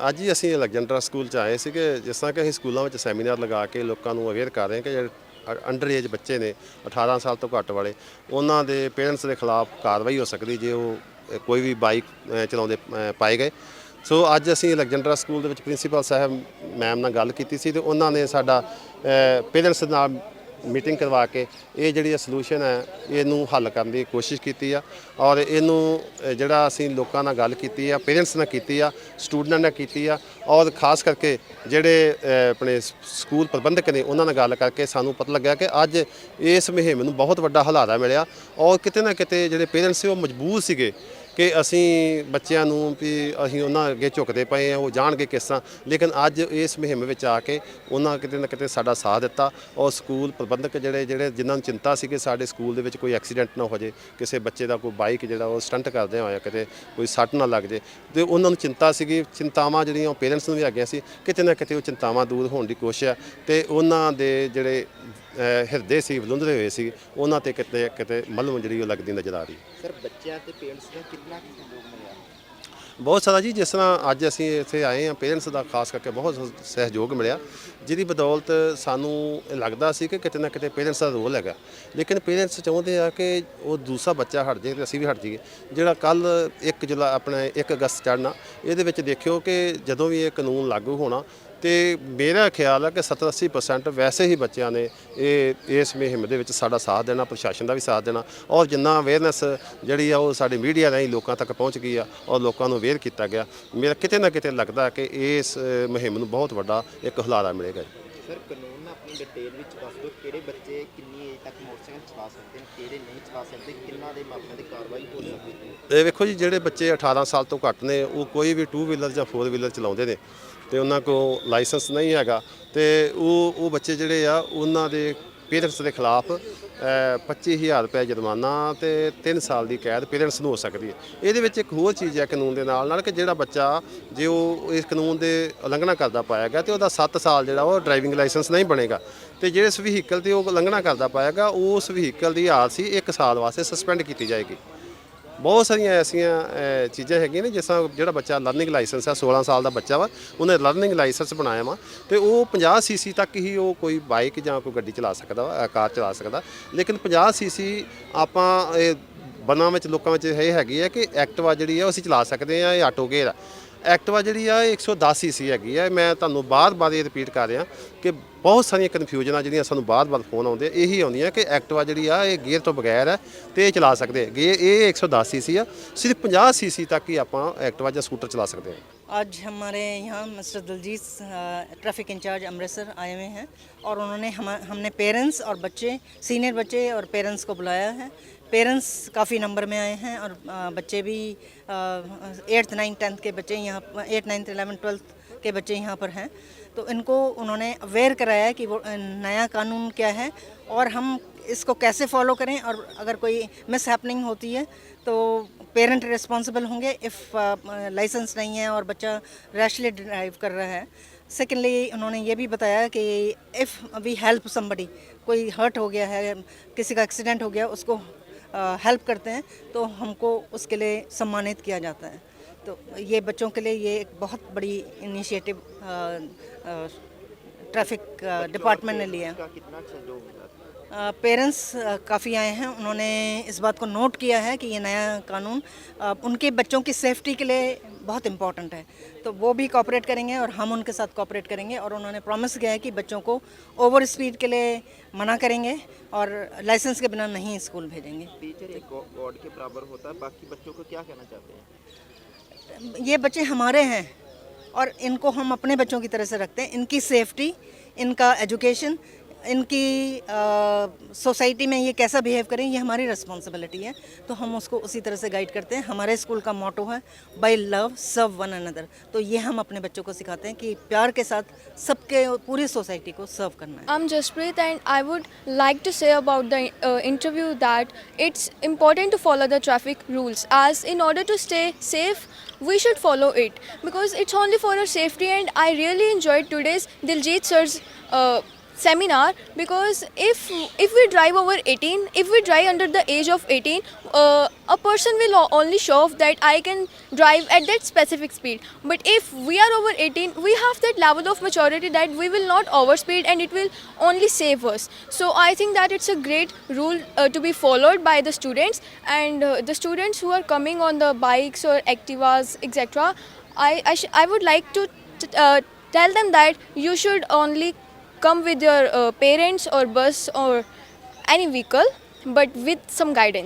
ਅੱਜ ਹੀ ਅਸੀਂ Alexandra school ਚ ਆਏ ਸੀਗੇ, ਜਿਸ ਤਰ੍ਹਾਂ ਕਿ ਅਸੀਂ ਸਕੂਲਾਂ ਵਿੱਚ ਸੈਮੀਨਾਰ ਲਗਾ ਕੇ ਲੋਕਾਂ ਨੂੰ ਅਵੇਅਰ ਕਰ ਰਹੇ ਹਾਂ ਕਿ ਜਿਹੜੇ ਅੰਡਰ ਏਜ ਬੱਚੇ ਨੇ 18 ਸਾਲ ਤੋਂ ਘੱਟ ਵਾਲੇ, ਉਹਨਾਂ ਦੇ ਪੇਰੈਂਟਸ ਦੇ ਖਿਲਾਫ ਕਾਰਵਾਈ ਹੋ ਸਕਦੀ ਜੇ ਉਹ ਕੋਈ ਵੀ ਬਾਈਕ ਚਲਾਉਂਦੇ ਪਾਏ ਗਏ। ਸੋ ਅੱਜ ਅਸੀਂ ਅਲੈਗਜ਼ੈਂਡਰਾ ਸਕੂਲ ਦੇ ਵਿੱਚ ਪ੍ਰਿੰਸੀਪਲ ਸਾਹਿਬ ਮੈਮ ਨਾਲ ਗੱਲ ਕੀਤੀ ਸੀ ਤੇ ਉਹਨਾਂ ਨੇ ਸਾਡਾ ਪੇਰੈਂਟਸ ਨਾਲ ਮੀਟਿੰਗ ਕਰਵਾ ਕੇ ਇਹ ਜਿਹੜੀ ਸੋਲੂਸ਼ਨ ਹੈ, ਇਹਨੂੰ ਹੱਲ ਕਰਨ ਦੀ ਕੋਸ਼ਿਸ਼ ਕੀਤੀ ਆ ਔਰ ਇਹਨੂੰ ਜਿਹੜਾ ਅਸੀਂ ਲੋਕਾਂ ਨਾਲ ਗੱਲ ਕੀਤੀ ਆ ਪੇਰੈਂਟਸ ਨਾਲ ਕੀਤੀ ਆ ਸਟੂਡੈਂਟ ਨਾਲ ਕੀਤੀ ਆ ਔਰ ਖਾਸ ਕਰਕੇ ਜਿਹੜੇ ਆਪਣੇ ਸਕੂਲ ਪ੍ਰਬੰਧਕ ਨੇ ਉਹਨਾਂ ਨਾਲ ਗੱਲ ਕਰਕੇ ਸਾਨੂੰ ਪਤਾ ਲੱਗਿਆ ਕਿ ਅੱਜ ਇਸ ਮੁਹਿੰਮ ਨੂੰ ਬਹੁਤ ਵੱਡਾ ਹਲਾਰਾ ਮਿਲਿਆ ਔਰ ਕਿਤੇ ਨਾ ਕਿਤੇ ਜਿਹੜੇ ਪੇਰੈਂਟਸ ਸੀ ਉਹ ਮਜਬੂਰ ਸੀਗੇ ਕਿ ਅਸੀਂ ਬੱਚਿਆਂ ਨੂੰ ਵੀ ਅਸੀਂ ਉਹਨਾਂ ਅੱਗੇ ਝੁਕਦੇ ਪਏ ਆ ਉਹ ਜਾਣਗੇ ਕਿਸ ਤਰ੍ਹਾਂ। ਲੇਕਿਨ ਅੱਜ ਇਸ ਮੁਹਿੰਮ ਵਿੱਚ ਆ ਕੇ ਉਹਨਾਂ ਕਿਤੇ ਨਾ ਕਿਤੇ ਸਾਡਾ ਸਾਥ ਦਿੱਤਾ ਔਰ ਸਕੂਲ ਪ੍ਰਬੰਧਕ ਜਿਹੜੇ ਜਿਹੜੇ ਜਿਨ੍ਹਾਂ ਨੂੰ ਚਿੰਤਾ ਸੀ ਕਿ ਸਾਡੇ ਸਕੂਲ ਦੇ ਵਿੱਚ ਕੋਈ ਐਕਸੀਡੈਂਟ ਨਾ ਹੋ ਜੇ ਕਿਸੇ ਬੱਚੇ ਦਾ ਕੋਈ ਬਾਈਕ ਜਿਹੜਾ ਉਹ ਸਟੰਟ ਕਰਦੇ ਹੋਇਆ ਕਿਤੇ ਕੋਈ ਸੱਟ ਨਾ ਲੱਗ ਜੇ ਤੇ ਉਹਨਾਂ ਨੂੰ ਚਿੰਤਾ ਸੀਗੀ, ਚਿੰਤਾਵਾਂ ਜਿਹੜੀਆਂ ਉਹ ਪੇਰੈਂਟਸ ਨੂੰ ਵੀ ਆ ਗਈਆਂ ਸੀ, ਕਿਤੇ ਨਾ ਕਿਤੇ ਉਹ ਚਿੰਤਾਵਾਂ ਦੂਰ ਹੋਣ ਦੀ ਕੋਸ਼ਿਸ਼ ਹੈ ਤੇ ਉਹਨਾਂ ਦੇ ਜਿਹੜੇ ਹਿਰਦੇ ਸੀ ਵਲੁੰਦਰੇ ਹੋਏ ਸੀ ਉਹਨਾਂ ਤੇ ਕਿਤੇ ਕਿਤੇ ਮਲਮ ਜਿਹੜੀ ਉਹ ਲੱਗਦੀ ਨਜ਼ਰ ਆ ਰਹੀ। ਸਰ ਬੱਚਿਆਂ ਤੇ ਪੇਰੈਂਟਸ ਦਾ ਕਿੰਨਾ ਕੁ ਸਹਿਯੋਗ ਮਿਲਿਆ? ਬਹੁਤ ਸਾਰਾ ਜੀ ਜਿਸ ਤਰ੍ਹਾਂ ਅੱਜ ਅਸੀਂ ਇੱਥੇ ਆਏ ਹਾਂ ਪੇਰੈਂਟਸ ਦਾ ਖਾਸ ਕਰਕੇ ਬਹੁਤ ਸਹਿਯੋਗ ਮਿਲਿਆ ਜਿਹਦੀ ਬਦੌਲਤ ਸਾਨੂੰ ਇਹ ਲੱਗਦਾ ਸੀ ਕਿ ਕਿਤੇ ਨਾ ਕਿਤੇ ਪੇਰੈਂਟਸ ਦਾ ਰੋਲ ਹੈਗਾ। ਲੇਕਿਨ ਪੇਰੈਂਟਸ ਚਾਹੁੰਦੇ ਆ ਕਿ ਉਹ ਦੂਸਰਾ ਬੱਚਾ ਹਟ ਜਾਏ ਤੇ ਅਸੀਂ ਵੀ ਹਟ ਜਾਈਏ। ਜਿਹੜਾ ਕੱਲ 1 ਜੁਲਾ ਆਪਣਾ 1 ਅਗਸਤ ਚੜ੍ਹਨਾ ਇਹਦੇ ਵਿੱਚ ਦੇਖਿਓ ਕਿ ਜਦੋਂ ਵੀ ਇਹ ਕਾਨੂੰਨ ਲਾਗੂ ਹੋਣਾ ਤੇ ਮੇਰਾ ਖਿਆਲ ਹੈ ਕਿ 70-80% ਵੈਸੇ ਹੀ ਬੱਚਿਆਂ ਨੇ ਇਹ ਇਸ ਮੁਹਿੰਮ ਦੇ ਵਿੱਚ ਸਾਡਾ ਸਾਥ ਦੇਣਾ ਪ੍ਰਸ਼ਾਸਨ ਦਾ ਵੀ ਸਾਥ ਦੇਣਾ। ਔਰ ਜਿੰਨਾ ਅਵੇਅਰਨੈਸ ਜਿਹੜੀ ਆ ਉਹ ਸਾਡੇ ਮੀਡੀਆ ਰਾਹੀਂ ਲੋਕਾਂ ਤੱਕ ਪਹੁੰਚ ਗਈ ਆ ਔਰ ਲੋਕਾਂ ਨੂੰ ਅਵੇਅਰ ਕੀਤਾ ਗਿਆ। ਮੇਰਾ ਕਿਤੇ ਨਾ ਕਿਤੇ ਲੱਗਦਾ ਕਿ ਇਸ ਮੁਹਿੰਮ ਨੂੰ ਬਹੁਤ ਵੱਡਾ ਇੱਕ ਹੁਲਾਰਾ ਮਿਲੇਗਾ ਸਰ ਕਾਨੂੰਨ ਨਾਲ ਆਪਣੀ ਡਿਟੇਲ ਵਿੱਚ ਦੱਸ ਦਿਓ ਕਿਹੜੇ ਬੱਚੇ ਕਿੰਨੀ ਏਜ ਤੱਕ ਮੋਟਰਸਾਈਕਲ ਚਲਾ ਸਕਦੇ ਨੇ ਕਿਹੜੇ ਨਹੀਂ ਚਲਾ ਸਕਦੇ ਕਿੰਨਾ ਦੇ ਮਾਪਿਆਂ ਦੀ ਕਾਰਵਾਈ ਹੋ ਸਕਦੀ ਹੈ? ਇਹ ਵੇਖੋ ਜੀ ਜਿਹੜੇ ਬੱਚੇ 18 ਸਾਲ ਤੋਂ ਘੱਟ ਨੇ ਉਹ ਕੋਈ ਵੀ 2 ਵੀਲਰ ਜਾਂ 4 ਵੀਲਰ ਚਲਾਉਂਦੇ ਨੇ ਤੇ ਉਹਨਾਂ ਕੋਲ ਲਾਇਸੈਂਸ ਨਹੀਂ ਹੈਗਾ ਤੇ ਉਹ ਉਹ ਬੱਚੇ ਜਿਹੜੇ ਆ ਉਹਨਾਂ ਦੇ ਪੇਰੈਂਟਸ ਦੇ ਖਿਲਾਫ ਅ, 25000 ਰੁਪਏ ਜੁਰਮਾਨਾ ਤੇ 3 ਸਾਲ ਦੀ ਕੈਦ ਪੇਰੈਂਟਸ ਨੂੰ ਹੋ ਸਕਦੀ ਹੈ। ਇਹਦੇ ਵਿੱਚ ਇੱਕ ਹੋਰ ਚੀਜ਼ ਹੈ ਕਾਨੂੰਨ ਦੇ ਨਾਲ ਨਾਲ ਕਿ ਜਿਹੜਾ ਬੱਚਾ ਜੇ ਉਹ ਇਸ ਕਾਨੂੰਨ ਦੇ ਉਲੰਘਣਾ ਕਰਦਾ ਪਾਇਆ ਗਿਆ ਤੇ ਉਹਦਾ 7 ਸਾਲ ਜਿਹੜਾ ਉਹ ਡਰਾਈਵਿੰਗ ਲਾਇਸੈਂਸ ਨਹੀਂ ਬਣੇਗਾ। ਤੇ ਜਿਹੜੇ ਇਸ ਵਹੀਕਲ ਤੇ ਉਹ ਉਲੰਘਣਾ ਕਰਦਾ ਪਾਏਗਾ ਉਸ ਵਹੀਕਲ ਦੀ ਆਰਸੀ 1 ਸਾਲ ਵਾਸਤੇ ਸਸਪੈਂਡ ਕੀਤੀ ਜਾਏਗੀ। ਬਹੁਤ ਸਾਰੀਆਂ ਐਸੀਆਂ ਅਹ, ਚੀਜ਼ਾਂ ਹੈਗੀਆਂ ਨੇ ਜਿਸ ਤਰ੍ਹਾਂ ਜਿਹੜਾ ਬੱਚਾ ਲਰਨਿੰਗ ਲਾਇਸੈਂਸ ਹੈ 16 ਸਾਲ ਦਾ ਬੱਚਾ ਵਾ ਉਹਨੇ ਲਰਨਿੰਗ ਲਾਇਸੈਂਸ ਬਣਾਇਆ ਵਾ ਤੇ ਉਹ 50 ਸੀਸੀ ਤੱਕ ਹੀ ਉਹ ਕੋਈ ਬਾਈਕ ਜਾਂ ਕੋਈ ਗੱਡੀ ਚਲਾ ਸਕਦਾ ਵਾ ਅਹ, ਕਾਰ ਚਲਾ ਸਕਦਾ। ਲੇਕਿਨ 50 ਸੀਸੀ ਆਪਾਂ ਇਹ ਬਨਾਂ ਵਿੱਚ ਲੋਕਾਂ ਵਿੱਚ ਇਹ ਹੈਗੀ ਹੈ ਕਿ ਐਕਟਿਵਾ ਜਿਹੜੀ ਹੈ ਉਹ ਅਸੀਂ ਚਲਾ ਸਕਦੇ ਆ ਇਹ ਆਟੋ ਗੇਅਰ ਆ। ਐਕਟਿਵਾ ਜਿਹੜੀ ਆ ਇਹ 110 ਸੀਸੀ ਹੈਗੀ ਆ ਮੈਂ ਤੁਹਾਨੂੰ ਬਾਰ-ਬਾਰ ਇਹ ਰਿਪੀਟ ਕਰ ਰਿਹਾ ਕਿ ਬਹੁਤ ਸਾਰੀਆਂ ਕਨਫਿਊਜ਼ਨਾਂ ਜਿਹੜੀਆਂ ਸਾਨੂੰ ਬਾਰ-ਬਾਰ ਫੋਨ ਆਉਂਦੇ ਆ, ਇਹੀ ਆਉਂਦੀਆਂ ਕਿ ਐਕਟਿਵਾ ਜਿਹੜੀ ਆ ਇਹ ਗੇਅਰ ਤੋਂ ਬਗੈਰ ਹੈ ਤੇ ਇਹ ਚਲਾ ਸਕਦੇ ਆ ਗੇ ਇਹ 110 ਸੀਸੀ ਆ ਸਿਰਫ 50 ਸੀਸੀ ਤੱਕ ਹੀ ਆਪਾਂ ਐਕਟਿਵਾ ਜਾਂ ਸਕੂਟਰ ਚਲਾ ਸਕਦੇ ਹਾਂ आज हमारे यहाँ मिस्टर दिलजीत अ, ट्रैफिक इंचार्ज अमृतसर आए हुए हैं और उन्होंने हम हमने पेरेंट्स और बच्चे सीनियर बच्चे और पेरेंट्स को बुलाया है पेरेंट्स काफ़ी नंबर में आए हैं और बच्चे भी एट्थ, नाइन्थ, टेंथ के बच्चे यहाँ एट नाइन्थ एलेवन ट्वेल्थ के बच्चे यहाँ पर हैं। तो इनको उन्होंने अवेयर कराया कि वो नया कानून क्या है और हम इसको कैसे फॉलो करें और अगर कोई मिस हैपनिंग होती है तो पेरेंट रिस्पॉन्सिबल होंगे इफ़ लाइसेंस नहीं है और बच्चा रैशली ड्राइव कर रहा है। सेकेंडली उन्होंने ये भी बताया कि इफ़ वी हेल्प समबडी कोई हर्ट हो गया है, किसी का एक्सीडेंट हो गया, उसको हेल्प करते हैं तो हमको उसके लिए सम्मानित किया जाता है। तो ये बच्चों के लिए ये एक बहुत बड़ी इनिशिएटिव ट्रैफ़िक डिपार्टमेंट ने लिया। है कितना सहयोग मिला पेरेंट्स काफ़ी आए हैं। उन्होंने इस बात को नोट किया है कि ये नया कानून उनके बच्चों की सेफ्टी के लिए बहुत इंपॉर्टेंट है। तो वो भी कॉपरेट करेंगे और हम उनके साथ कॉपरेट करेंगे और उन्होंने प्रॉमिस किया है कि बच्चों को ओवर स्पीड के लिए मना करेंगे और लाइसेंस के बिना नहीं स्कूल भेजेंगे। टीचर एक गॉड के बराबर होता है। बाकी बच्चों को क्या कहना चाहते हैं? ये बच्चे हमारे हैं और इनको हम अपने बच्चों की तरह से रखते हैं। इनकी सेफ्टी इनका एजुकेशन इनकी सोसाइटी में ये कैसा बिहेव करें ये हमारी रिस्पॉन्सिबिलिटी है। तो हम उसको उसी तरह से गाइड करते हैं। हमारे स्कूल का मोटो है by love serve one another तो ये हम अपने बच्चों को सिखाते हैं कि प्यार के साथ सबके पूरी सोसाइटी को सर्व करना है। I am Jaspreet and I would like to say about the interview that it's important to follow the traffic rules as in order to stay safe we should follow it because it's only for our safety and I really enjoy today's Diljit sir's Uh, seminar because if if we drive over 18 if we drive under the age of 18 uh, a person will only show off that i can drive at that specific speed. But if we are over 18 we have that level of maturity that we will not overspeed and it will only save us. So i think that it's a great rule uh, to be followed by the students and uh, the students who are coming on the bikes or activas etc i I, I would like to uh, tell them that you should only come with your uh, parents or bus or any vehicle but with some guidance